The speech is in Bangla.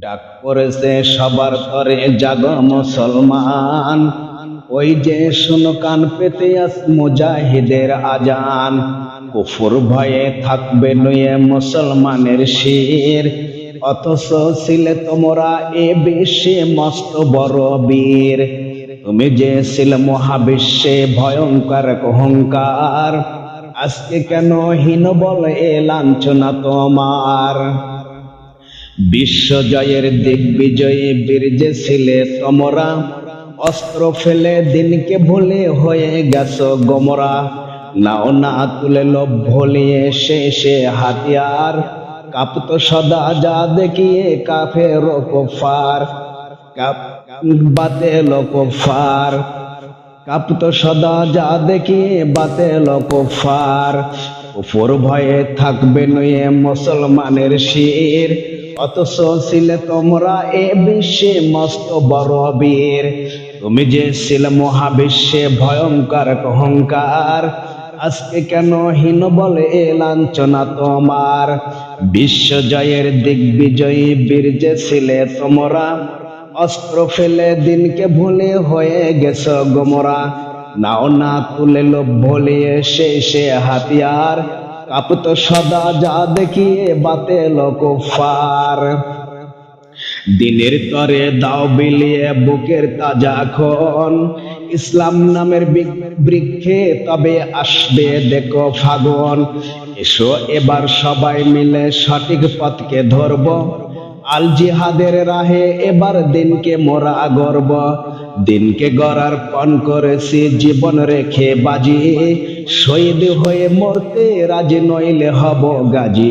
ডাক করেছে, সবার তরে জাগ মুসলমান। ওই যে শুনো, কান পেতে আস মুজাহিদের আজান। কুফুর ভয়ে থাকবে নয়ে মুসলমানের শির। অথচ ছিলে তোমরা এ বিশ্বে মস্ত বড় বীর। তুমি যে ছিলে মহাবিশ্বে ভয়ঙ্কর অহংকার, আজকে কেন হীন বল এ লাঞ্ছনা তোমার? বিশ্বজয়ের দিগ্বিজয়ী বীর যে ছিলে তোমরা। অস্ত্র ফেলে দিনকে ভুলে হয়ে গেছ গমরা। নাও না তুলে লোভ ভুলিয়ে শেষে হাতিয়ার। কাঁপতো সদা যা দেখিয়ে কাফের কোফার কাপ, বাতে লোকফার। কাঁপতো সদা যা দেখিয়ে বাতে লোকফার। উপর ভয়ে থাকবে নয়ে মুসলমানের শির। অথচ ছিলে তোমরা এ বিশ্বে মস্ত বড় বীর। তুমি যে ছিলে মহাবিশ্বে ভয়ঙ্কর অহংকার, আজকে কেন হীন বলে এ লাঞ্ছনা তোমার? বিশ্ব জয়ের দিগ্বিজয়ী বীর যে ছিলে তোমরা, অস্ত্র ফেলে দিনকে ভুলে হয়ে গেছ গোমরা। নাও না তুলে লোভ ভুলিয়ে শেষে হাতিয়ার কাঁপত সদা যা দেখিয়ে বাতে লোকফার দিনের তরে দাও বিলিয়ে বুকের তাজা খন ইসলাম নামের বৃক- বৃক্ষে তবে আসবে দেখো ফাগুন। এসো এবার সবাই মিলে সঠিক পথকে ধরব। আল জিহাদের রাহে এবার দিনকে মোরা গর্ব দিনকে গড়ার পণ করেছি জীবন রেখে বাজি। শহীদ হয়ে মরতে রাজি নইলে হব গাজী।